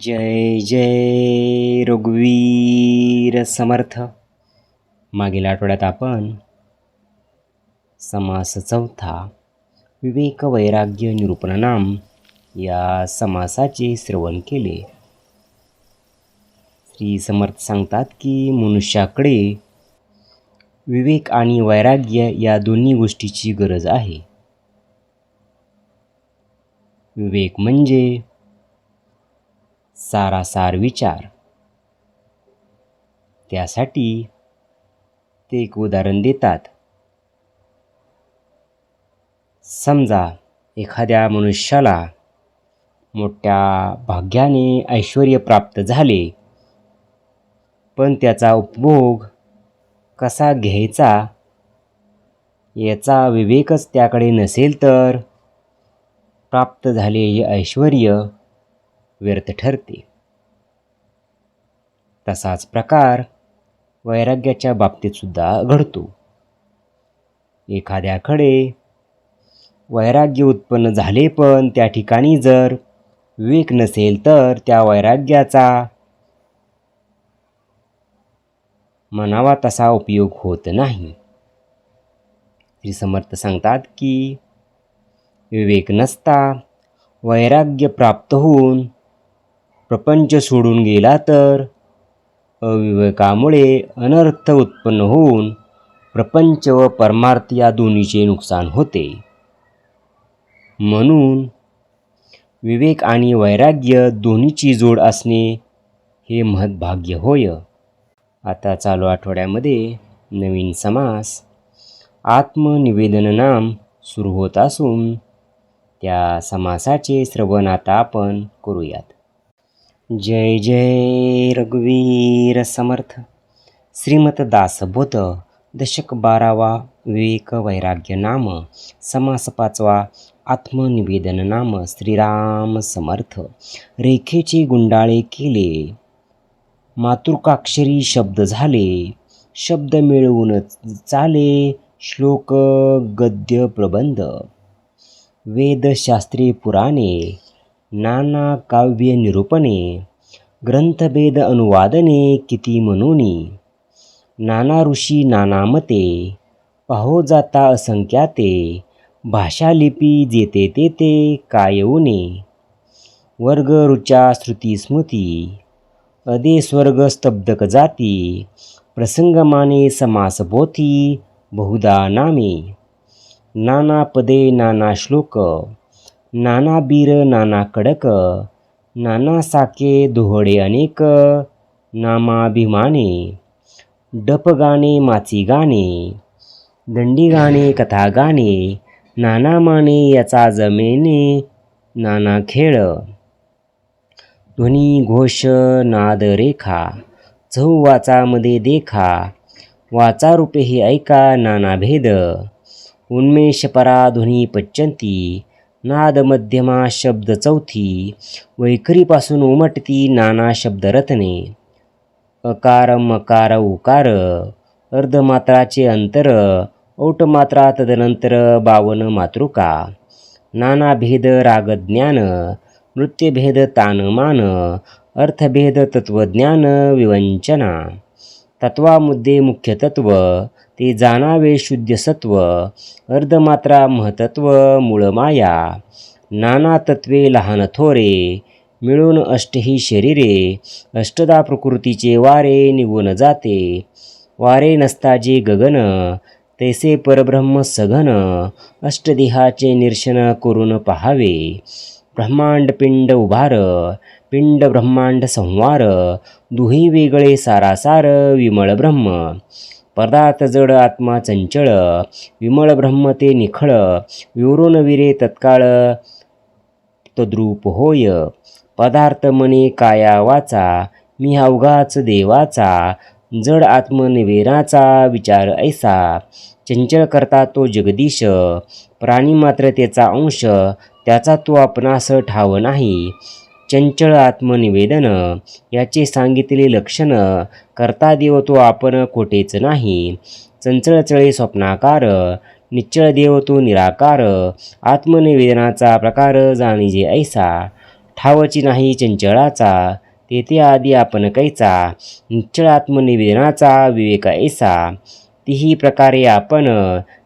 जय जय रघुवीर समर्थ. मागील आठवड्यात आपण समास चौथा विवेक वैराग्य निरूपणनाम या समासाचे श्रवण केले. श्री समर्थ सांगतात की मनुष्याकडे विवेक आणि वैराग्य या दोन्ही गोष्टीची गरज आहे. विवेक म्हणजे सारासार विचार. त्यासाठी ते एक उदाहरण देतात. समजा एखाद्या मनुष्याला मोठ्या भाग्याने ऐश्वर प्राप्त झाले पण त्याचा उपभोग कसा घ्यायचा याचा विवेकच त्याकडे नसेल तर प्राप्त झालेले ऐश्वर व्यर्थ ठरते. तसाच प्रकार वैराग्याच्या बाबतीतसुद्धा घडतो. एखाद्याकडे वैराग्य उत्पन्न झाले पण त्या ठिकाणी जर विवेक नसेल तर त्या वैराग्याचा मनावा तसा उपयोग होत नाही. श्री समर्थ सांगतात की विवेक नसता वैराग्य प्राप्त होऊन प्रपंच सोडून गेला तर? अविवेकामुळे अनर्थ उत्पन्न होऊन प्रपंच व परमार्थ या दोन्हीचे नुकसान होते. म्हणून विवेक आणि वैराग्य दोन्हीची जोड असणे हे महद्भाग्य होय. आता चालू आठवड्यामध्ये नवीन समास आत्मनिवेदन नाम सुरू होत असून त्या समासाचे श्रवण आता आपण करूयात. जय जय रघुवीर समर्थ। श्रीमत दासबोध दशक बारावा विवेक वैराग्य नाम समास पाचवा आत्मनिवेदन नाम श्रीराम समर्थ। रेखेचे गुंडाळे केले मातृकाक्षरी शब्द झाले शब्द मिळवून चाले श्लोक गद्य प्रबंध। वेदशास्त्रे पुराणे नाना काव्य निरूपणे ग्रंथभेद अनुवादने किती मनोनी नाना ऋषी नाना मते पाहो जाता असंख्याते भाषालिपी जेते तेते कायवने वर्ग रुचा श्रुती स्मृती अदे स्वर्ग स्तब्धक जाती प्रसंगमाने समास बोथी बहुधा नामे. नाना पदे नाना श्लोक नाना बीर नाना कडक नाना साके दोहडे अनेक नामाभिमाने डप गाणे माची गाणे दंडी गाणे कथा गाणे नाना माने याचा जमेने नाना खेळ. ध्वनी घोष नाद रेखा चहू वाचामध्ये देखा वाचा रूपे हे ऐका नाना भेद. उन्मेष परा ध्वनी पच्चंती नाद मध्यमा शब्द चौथी वैखरीपासून उमटती नाना शब्द रत्ने अकार मकार उकार. अर्धमात्राचे अंतर. औटमात्रा तदनंतर बावन मातृका. नाना भेद रागज्ञान. नृत्यभेद तानमान. अर्थभेद तत्वज्ञान विवंचना. तत्वामुद्दे मुख्य तत्व ते जाणावे शुद्ध सत्व अर्धमात्रा महतत्व मूळमाया नाना तत्वे लहान थोरे मिळून अष्टही शरीरे अष्टदा प्रकृतीचे वारे निघून जाते. वारे नसता जे गगन तैसे परब्रह्म सघन अष्टदेहाचे निरशन करून पहावे. ब्रह्मांड पिंड उभार पिंड ब्रह्मांड संवार दुही वेगळे सारासार विमळ ब्रह्म. पदार्थ जड आत्मा चंचळ विमळ ब्रह्म ते निखळ विवरून विरे तत्काळ तद्रूप होय. पदार्थ मने काया वाचा मी अवघाच देवाचा जड आत्मनिवेराचा विचार ऐसा. चंचल करता तो जगदीश प्राणी मात्र त्याचा अंश त्याचा तो आपणास ठाव नाही. चंचल आत्मनिवेदन. याचे सांगितले लक्षण करता देव तो आपण कोठेच नाही. चंचळचळे स्वप्नाकार निश्चळ देव तो निराकार. आत्मनिवेदनाचा प्रकार जाणीजे ऐसा. ठावची नाही चंचळाचा तेथे आधी आपण कैचा निश्चळ आत्मनिवेदनाचा विवेक ऐसा. तीही प्रकारे आपण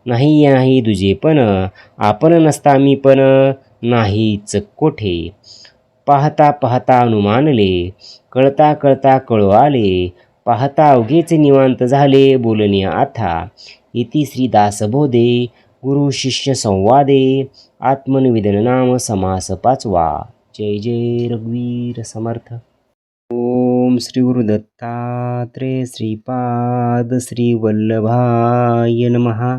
नाही नाही दुजे पण. आपण नसता मी पण नाहीच कोठे. पाहता पाहता अनुमानले कळता कळता कळू आले. पाहता अवघेच निवांत झाले बोलणे आथा इति श्रीदासबोधे गुरु शिष्य संवादे आत्मनिवेदन नाम समास पाचवा. जय जय रघुवीर समर्थ. ओम श्री गुरुदत्तात्रे श्रीपाद श्री वल्लभाय नमः.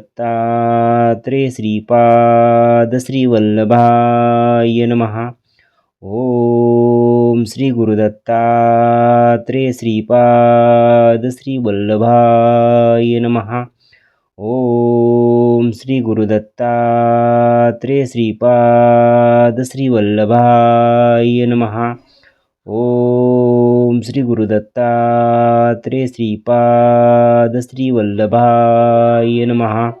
दत्तात्रे श्रीपाद श्री नमः। ॐ श्री गुरुदत्तात्रेय श्रीपाद श्री नमः। ॐ श्री गुरुदत्तात्रेय श्रीपाद श्री नमः। ॐ श्री गुरुदत्तात्रेय श्रीपाद श्री वल्लभाय नमः।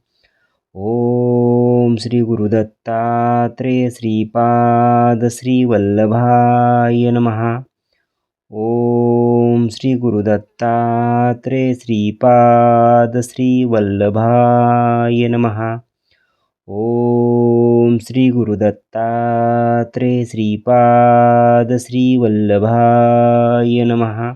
ओम श्री गुरुदत्तात्रेय श्रीपाद श्री वल्लभाय नमः। ओम श्री गुरुदत्तात्रेय श्रीपाद श्री वल्लभाय ओम श्री गुरुदत्तात्रेय श्रीपाद श्री वल्लभाय नमः।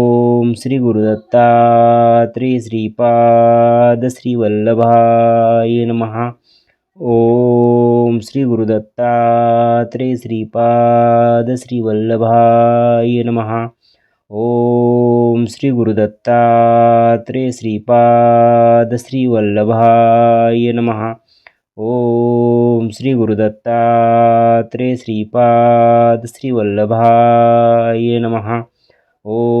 श्री गुरुदत्तात्री श्रीपाद श्री वल्लभाय नमः। ओम श्री गुरुदत्तात्रेय श्रीपाद श्री वल्लभाय नमः। ओम श्री गुरुदत्तात्रे श्रीपाद श्री वल्लभाय नमः। ओम श्री गुरुदत्तात्रे श्रीपाद श्री वल्लभाय नमः। ओम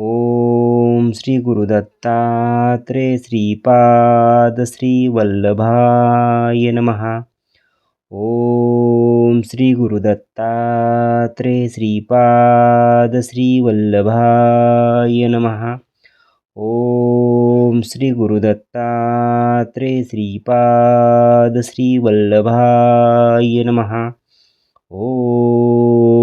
ओम श्री गुरुदत्तात्रे श्रीपाद श्री वल्लभाय नमः। ओम श्री गुरुदत्तात्रे श्रीपाद श्री वल्लभाय नमः। ओम श्री गुरुदत्तात्रे श्रीपाद श्री वल्लभाय नमः।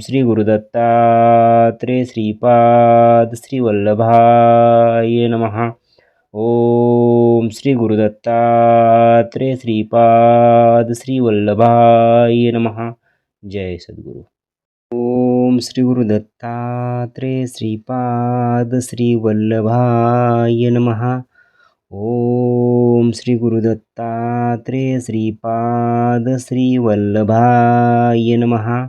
श्री गुरुदत्तात्रे श्रीपाद श्रीवल्लभाय नमः। ओम श्री गुरुदत्तात्रे श्रीपाद श्रीवल्लभाय नमः। जय सद्गुरु। ओम श्री गुरुदत्तात्रे श्रीपाद श्रीवल्लभाय नमः। ओम श्री गुरुदत्तात्रे श्रीपाद श्रीवल्लभाय नमः।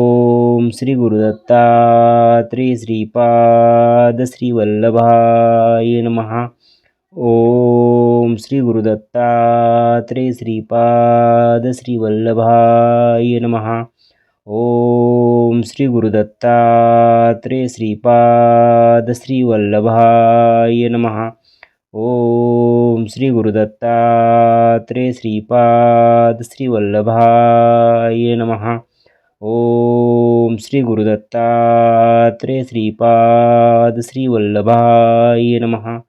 श्री गुरुदत्तात्री श्रीपाद श्रीवल्लभाय महा ओम श्री गुरुदत्तात्री श्रीपाद श्रीवल्लभाय महा ओम श्री गुरुदत्तात्रे श्रीपाद श्रीवल्लभाय महा ओम श्री गुरुदत्तात्रे श्रीपाद श्रीवल्लभाय नमः। ओम श्री गुरुदत्तात्रेय श्रीपाद श्रीवल्लभाय नमः।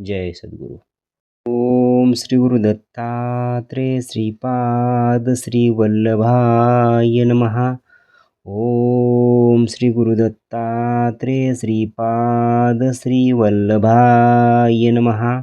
जय सद्गुरु। ओम श्री गुरुदत्तात्रेय श्रीपाद श्रीवल्लभाय नमः। ओम श्री गुरुदत्तात्रेय श्रीपाद श्रीवल्लभाय नमः।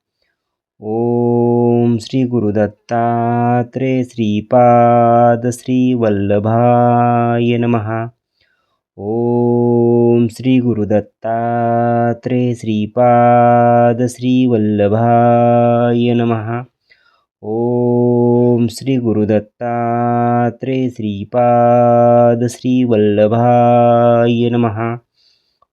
ओम श्री गुरुदत्तात्रे श्रीपाद श्री वल्लभाय नमः। ओम श्री गुरुदत्तात्रे श्रीपाद श्री वल्लभाय नमः। ओम श्री गुरुदत्तात्रे श्रीपाद श्री वल्लभाय नमः।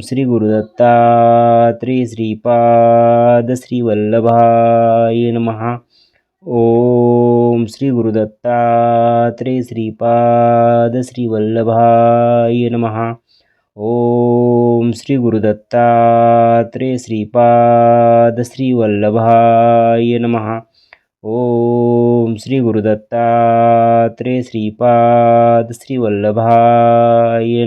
श्री गुरुदत्तात्री श्रीपाद श्री वल्लभाय नमः। ओम श्री गुरुदत्तात्रेय श्रीपाद श्री वल्लभाय नमः। ओम श्री गुरुदत्तात्रे श्रीपाद श्री वल्लभाय नमः। ओम श्री गुरुदत्तात्रे श्रीपाद श्री वल्लभाय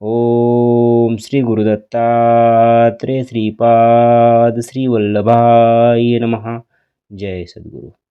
ओम श्री गुरुदत्तात्रे श्रीपाद श्री वल्लभाय नमः. जय सद्गुरु.